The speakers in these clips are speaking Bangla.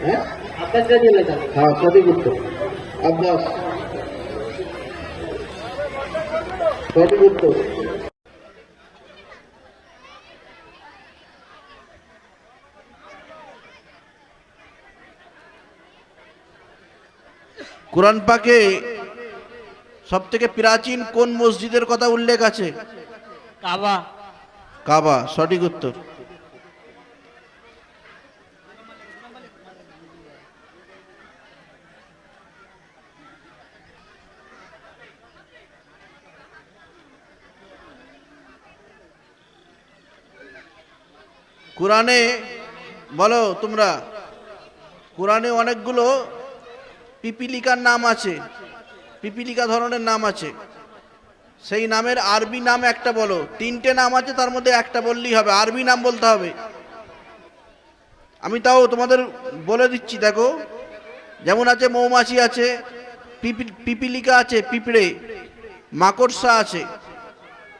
হ্যাঁ? যাবে। হ্যাঁ সঠিক আব্বাস সঠিক উত্তর কোরআন পাকে সব থেকে প্রাচীন কোন মসজিদের কথা উল্লেখ আছে? কাবা। কাবা সঠিক উত্তর। কোরআনে বলো তোমরা, কোরআনে অনেকগুলো পিপিলিকার নাম আছে, পিপিলিকা ধরনের নাম আছে। সেই নামের আরবি নাম একটা বলো, তিনটে নাম আছে, তার মধ্যে একটা বললেই হবে, আরবি নাম বলতে হবে। আমি তাও তোমাদের বলে দিচ্ছি, দেখো, যেমন আছে মৌমাছি আছে, পিপি- পিপিলিকা আছে, পিঁপড়ে, মাকড়সা আছে,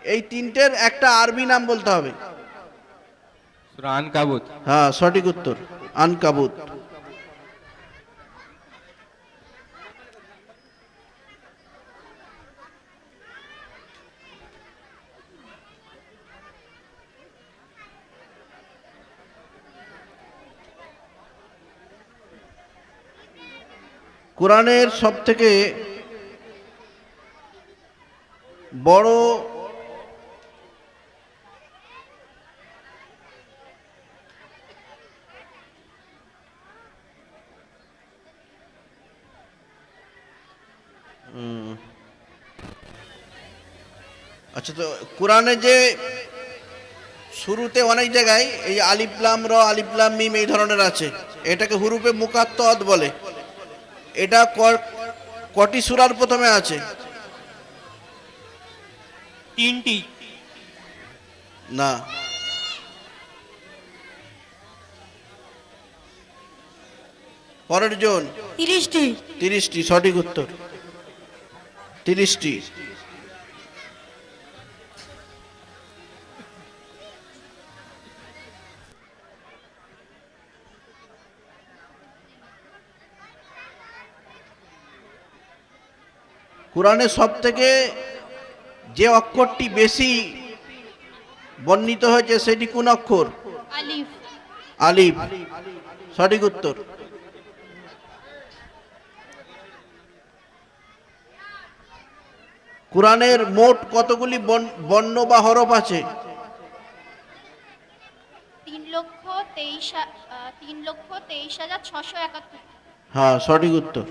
এই তিনটের একটা আরবি নাম বলতে হবে। আনকাবুত। হ্যাঁ সঠিক উত্তর আনকাবুত। কোরআনের সব থেকে বড় আচ্ছা তো কোরআনে যে শুরুতে অনেক জায়গায় এই আলিফলাম র আলিফলাম মিম এই ধরনের আছে। এটাকে হুরুপে মুকাত্তদ বলে। এটা ক- কটি সুরার প্রথমে আছে? তিনটি। না। পরের জন? তিরিশটি। তিরিশটি সঠিক উত্তর। তিরিশটি। কোরআনে সব থেকে যে অক্ষরটি বেশি বর্ণিত হয়েছে সেটি কোন অক্ষর? আলিফ। আলিফ। সঠিক উত্তর। কোরআনের মোট কতগুলি বর্ণ- বা হরফ আছে? হ্যাঁ সঠিক উত্তর।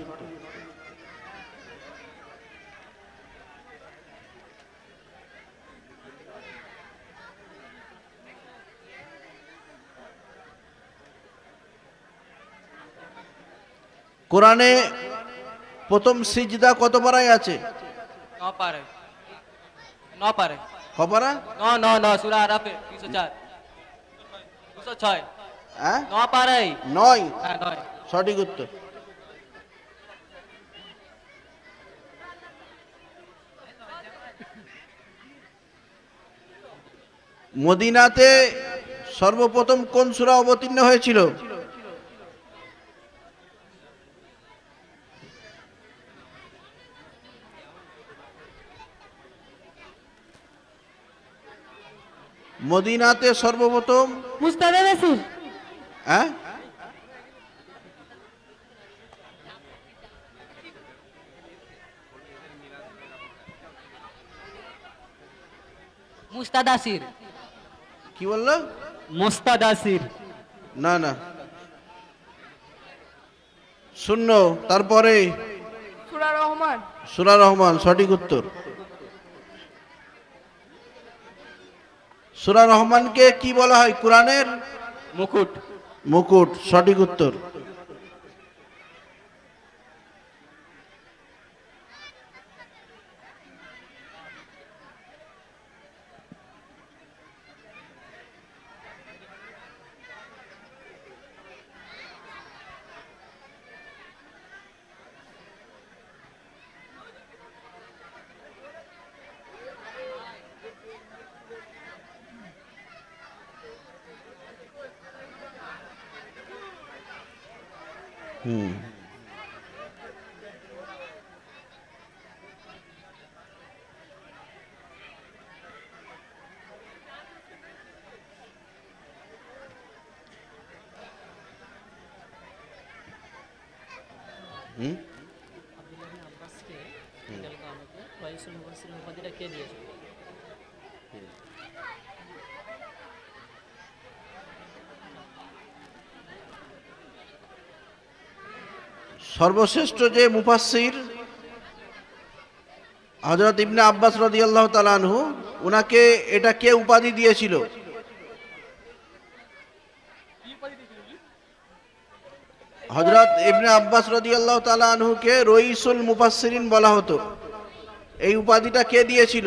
কোরআনে প্রথম সিজদা কত পারায় আছে? সঠিক উত্তর। মদিনাতে সর্বপ্রথম কোন সূরা অবতীর্ণ হয়েছিল? মদিনাতে সর্বপ্রথম? মুস্তাদা নাসির। হ্যাঁ? মুস্তাদাসির কি বলল? মুস্তাদাসির না না। শূন্য তারপরে? সুরা রহমান। সুরা রহমান সঠিক উত্তর। সুরা রহমানকে কি বলা হয়? কোরআনের? মুকুট। মুকুট সঠিক উত্তর। হুম হুম আব্দুল্লাহ ইবনে আব্বাসকে রাদিয়াল্লাহু আনহুকে রয়্যিসুল মুফাসসিরিন উপাধিটা কে দিয়েছিল সর্বশ্রেষ্ঠ যে মুফাসসির হজরত ইবনে আব্বাস রদিয়াল্লাহ তালানহু ওনাকে এটা কে উপাধি দিয়েছিল? হজরত ইবনে আব্বাস রদিয়াল্লাহ তালানহুকে রইসুল মুফাসসিরিন বলা হতো। এই উপাধিটা কে দিয়েছিল?